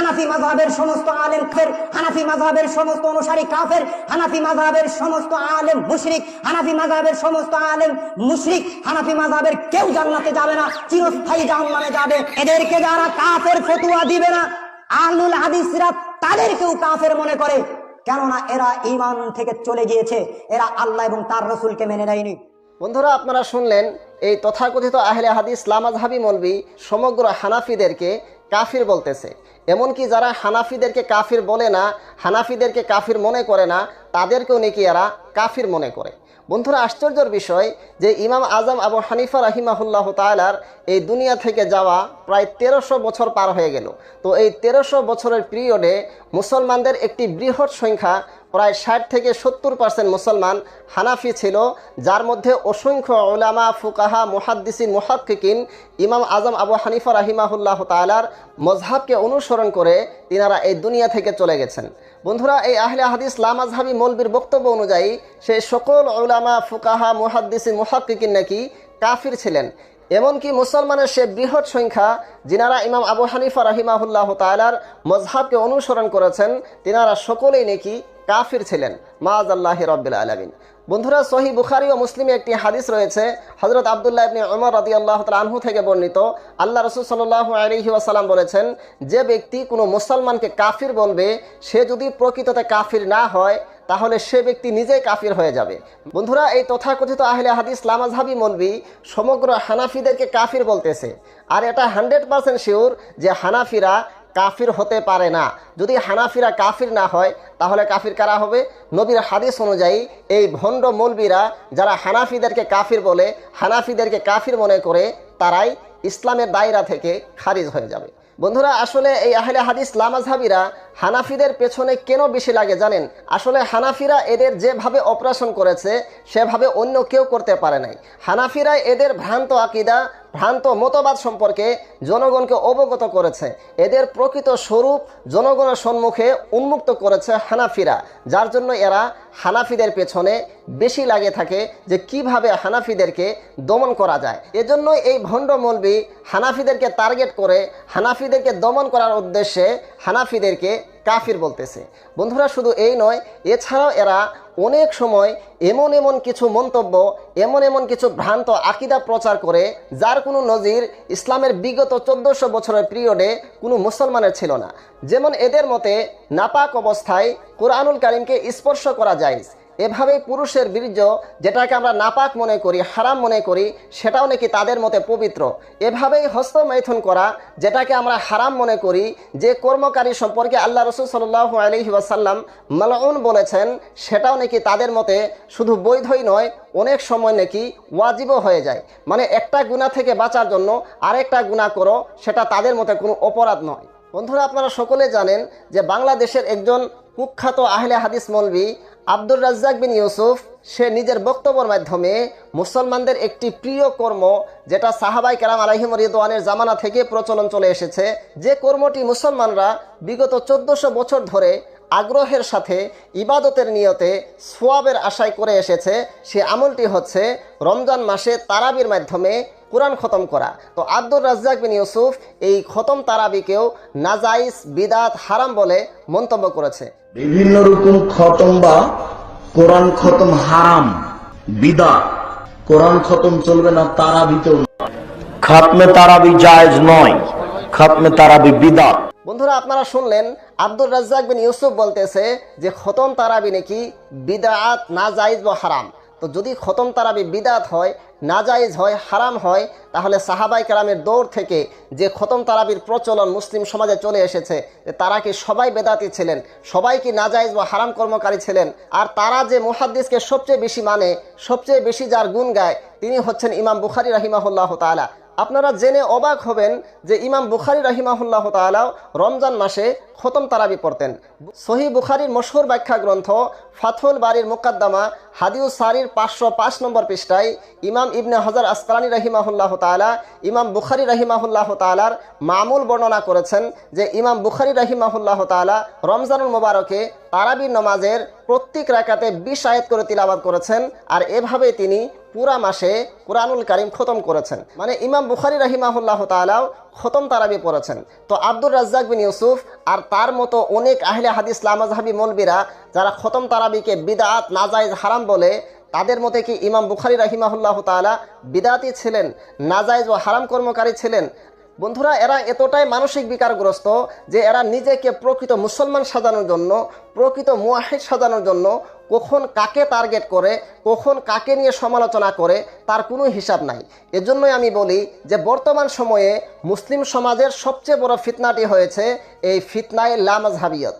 হানাফি মাযহাবের সমস্ত আলেম ফের হানাফি মাযহাবের সমস্ত অনুসারী কাফের, হানাফি মাযহাবের সমস্ত আলেম মুশরিক, হানাফি মাযহাবের সমস্ত আলেম মুশরিক, হানাফি মাযহাবের কেউ জান্নাতে যাবে না, চিরস্থায়ী জাহান্নামে যাবে। এদেরকে যারা কাফের ফতুয়া দিবে না, আহলুল হাদিসরা তাদেরকেও কাফের মনে করে। কেননা এরা ঈমান থেকে চলে গিয়েছে, এরা আল্লাহ এবং তার রসুলকে মেনে নেয়নি। বন্ধুরা, আপনারা শুনলেন, এই তথাকথিত আহলে হাদিস লামাজহাবি মলবি সমগ্র হানাফিদেরকে কাফির বলতেছে। এমনকি যারা হানাফিদেরকে কাফির বলে না, হানাফিদেরকে কাফির মনে করে না, তাদেরকেও নাকি এরা কাফির মনে করে। বন্ধুরা, আশ্চর্যের বিষয় যে ইমাম আজম আবু হানিফা রাহিমাহুল্লাহ তালার এই দুনিয়া থেকে যাওয়া প্রায় তেরোশো বছর পার হয়ে গেল। তো এই তেরোশো বছরের পিরিয়ডে মুসলমানদের একটি বৃহৎ সংখ্যা, প্রায় ষাট থেকে সত্তর পার্সেন্ট মুসলমান হানাফি ছিল, যার মধ্যে অসংখ্য ওলামা ফুকাহা, মুহাদ্দিসিন, মুহাক্কিকিন ইমাম আজম আবু হানিফা রাহিমাহুল্লাহ তালার মজহাবকে অনুসরণ করে তিনারা এই দুনিয়া থেকে চলে গেছেন। বন্ধুরা, এই আহলে হাদিস লামাজহাবি মৌলবীর বক্তব্য অনুযায়ী সেই সকল ওলামা ফুকাহা, মুহাদ্দিসি, মুহাক্কিকিন নাকি কাফির ছিলেন। এমনকি মুসলমানের সে বৃহৎ সংখ্যা, যিনারা ইমাম আবু হানিফা রাহিমাহুল্লাহ তালার মজহাবকে অনুসরণ করেছেন, তিনারা সকলেই নাকি কাফির ছিলেন। মাজ আল্লাহ রব্বিল আলমিন। বন্ধুরা সহি বুখারি ও মুসলিমে একটি হাদিস রয়েছে হজরত আবদুল্লাহ ইবনে ওমর রদি আল্লাহ আনহু থেকে বর্ণিত। আল্লাহ রসুল সাল্লাহ আলহি ওয়াসাল্লাম বলেছেন, যে ব্যক্তি কোনো মুসলমানকে কাফির বলবে, সে যদি প্রকৃততে কাফির না হয়, তাহলে সে ব্যক্তি নিজেই কাফির হয়ে যাবে। বন্ধুরা, এই তথাকথিত আহলে হাদিস লামাজহাবি মলবি সমগ্র হানাফিদেরকে কাফির বলতেছে। আর এটা হান্ড্রেড পার্সেন্ট শিওর যে হানাফিরা কাফির হতে পারে না। যদি হানাফিরা কাফির না হয়, তাহলে কাফির কারা হবে? নবীর হাদিস অনুযায়ী এই ভণ্ড মৌলবীরা, যারা হানাফিদেরকে কাফির বলে, হানাফিদেরকে কাফির মনে করে, তারাই ইসলামের দায়রা থেকে খারিজ হয়ে যাবে। বন্ধুরা, আসলে এই আহলে হাদিস লামাজহাবিরা হানাফিদের পেছনে কেন বেশি লাগে জানেন? আসলে হানাফিরা এদের যেভাবে অপারেশন করেছে, সেভাবে অন্য কেউ করতে পারে নাই। হানাফিরা এদের ভ্রান্ত আকিদা ভ্রান্ত মতবাদ সম্পর্কে জনগণকে অবগত করেছে। এদের প্রকৃত স্বরূপ জনগণের সম্মুখে উন্মুক্ত করেছে হানাফিরা, যার জন্য এরা হানাফিদের পেছনে বেশি লাগে থাকে যে কীভাবে হানাফিদেরকে দমন করা যায়। এজন্য এই ভণ্ড মৌলবি হানাফিদেরকে টার্গেট করে, হানাফিদেরকে দমন করার উদ্দেশ্যে হানাফিদেরকে কাফির বলতেছে। বন্ধুরা, শুধু এই নয়, এছাড়াও এরা অনেক সময় এমন এমন কিছু মন্তব্য, এমন এমন কিছু ভ্রান্ত আকিদা প্রচার করে, যার কোনো নজির ইসলামের বিগত চোদ্দশো বছরের পিরিয়ডে কোনো মুসলমানের ছিল না। যেমন এদের মতে, নাপাক অবস্থায় কোরআনুল কারিমকে স্পর্শ করা যায় এভাবেই পুরুষের বীর্য যেটাকে আমরা নাপাক মনে করি, হারাম মনে করি, সেটাও নাকি তাদের মতে পবিত্র। এভাবেই হস্তমৈথুন করা যেটাকে আমরা হারাম মনে করি, যে কর্মকারী সম্পর্কে আল্লাহ রসুল সাল্লাহ আলহি ওয়াসাল্লাম মালাউন বলেছেন, সেটাও নাকি তাদের মতে শুধু বৈধই নয়, অনেক সময় নাকি ওয়াজিবও হয়ে যায়। মানে একটা গুণা থেকে বাঁচার জন্য আরেকটা গুণা করো, সেটা তাদের মতে কোনো অপরাধ নয়। বন্ধুরা, আপনারা সকলে জানেন যে বাংলাদেশের একজন কুখ্যাত আহলে হাদিস মলবি আব্দুর রাজ্জাক বিন ইউসুফ, সে নিজের বক্তব্যের মাধ্যমে মুসলমানদের একটি প্রিয় কর্ম, যেটা সাহাবাই কালাম আলহিম রিদওয়ানের জামানা থেকে প্রচলন চলে এসেছে। যে কর্মটি মুসলমানরা বিগত চোদ্দশো বছর ধরে আগ্রহের সাথে, ইবাদতের নিয়তে, সোয়াবের আশায় করে এসেছে, সে আমলটি হচ্ছে রমজান মাসে তারাবির মাধ্যমে কোরআন খতম করা। তো আব্দুর রাজ্জাক বিন ইউসুফ এই খতম তারাবিকেও নাজাইস বিদাত, হারাম বলে মন্তব্য করেছে। বিভিন্ন রকম খতম বা কোরআন খতম হারাম বিদা। কোরআন খতম চলবে না তারা ভিতর খতমে তারাবি জায়জ নয় খাতমে তারাবি বিদা। বন্ধুরা আপনারা শুনলেন আব্দুর রাজ্জাক বিন ইউসুফ বলতেছে যে খতম তারাবি নাকি বিদাত না জায়েজ বা হারাম। তো যদি খতম তারাবি বিদাত হয়, নাজায়েজ হয়, হারাম হয়, তাহলে সাহাবাই কালামের দৌড় থেকে যে খতম তারাবির প্রচলন মুসলিম সমাজে চলে এসেছে তারা কি সবাই বেদাতি ছিলেন, সবাই কি নাজায়েজ বা হারাম কর্মকারী ছিলেন, আর তারা যে মুহাদ্দিসকে সবচেয়ে বেশি মানে সবচেয়ে বেশি যার গুণ গায়, তিনি হচ্ছেন ইমাম বুখারি রাহিমাহুল্লাহ তালা আপনারা জেনে অবাক হবেন যে ইমাম বুখারি রাহিমাহুল্লাহ তালাও রমজান মাসে খতম তারাবি পড়তেন। সহি বুখারির মশহুর ব্যাখ্যা গ্রন্থ ফাথুল বাড়ির মুকাদ্দামা হাদিউ সারির পাঁচশো পাঁচ নম্বর পৃষ্ঠায় ইমাম ইবনে হজর আসকালানি রহিমাহুল্লাহ তালা ইমাম বুখারি রহিমাহুল্লাহ তালার মামুল বর্ণনা করেছেন যে ইমাম বুখারি রহিমাহুল্লাহ তালা রমজানুল মোবারকে তারাবির নমাজের প্রত্যেক রাকাতে বিশ আয়াত করে তিলাবাত করেছেন, আর এভাবে তিনি পুরা মাসে কোরআনুল কারিম খতম করেছেন। মানে ইমাম বুখারি রাহিমাহুল্লাহ তালাও খতম তারাবি পড়েছেন। তো আব্দুর রাজ্জাক বিন ইউসুফ আর তার মতো অনেক আহলে হাদিস লামাজহাবি মলবিরা যারা খতম তারাবিকে বিদাত নাজাইজ হারাম বলে, তাদের মতে কি ইমাম বুখারি রাহিমাহুল্লাহ তালা বিদাতি ছিলেন নাজাইজ ও হারাম কর্মকারী ছিলেন? বন্ধুরা, এরা এতটাই মানসিক বিকারগ্রস্ত যে এরা নিজেকে প্রকৃত মুসলমান সাজানোর জন্য, প্রকৃত মুয়াহিদ সাজানোর জন্য কখন কাকে টার্গেট করে, কখন কাকে নিয়ে সমালোচনা করে, তার কোনো হিসাব নাই। এজন্যই আমি বলি যে বর্তমান সময়ে মুসলিম সমাজের সবচেয়ে বড় ফিতনাটি হয়েছে এই ফিতনায় লামাজ লামাজহাবিয়ত।